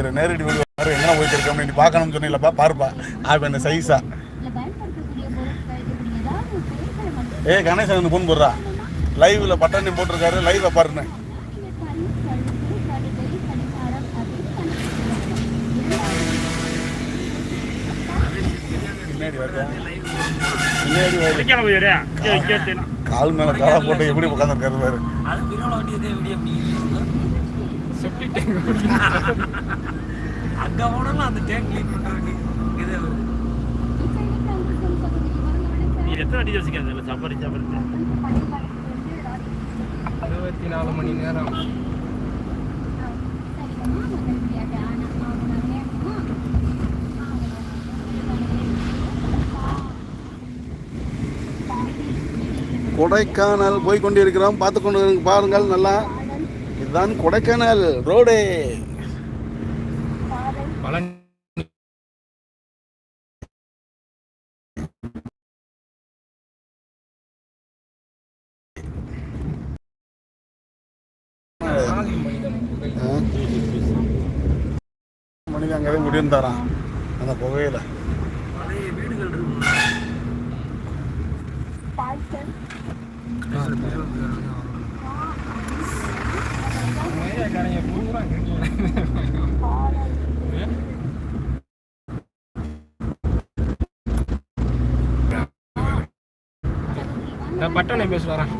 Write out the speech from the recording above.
ஒரு நேரடி மாதிரி எங்கே போயிட்டு இருக்கோம் நீ பார்க்கணும்னு சொன்னீங்களப்பா பாருப்பா. ஆப் என்ன சைஸா ஏ கணேசன் வந்து ஃபோன் போடுறா. லைவ்ல பட்டாணி போட்டிருக்காரு. லைவ்ல கேட்டேன் கால் மேல காலை போட்டு எப்படி உட்காந்துருக்காரு பாரு. செப்டி டேங்க் அங்க போனாலும் அந்த டேங்க் க்ளீன் பண்ணுறாங்க இது நீ எத்தனை அடி வச்சுக்காது இல்லை சப்பரி சப்பரி இருபத்தி நாலு மணி நேரம் கொடைக்கானல் போய் கொண்டிருக்கிறோம் பார்த்து கொண்டு பாருங்கள் நல்லா இதுதான் கொடைக்கானல் ரோடு. மனிதன் அங்கே முடிந்தாராம் அந்த புகையில வீடுகள் பட்டனை பேசுவாரன்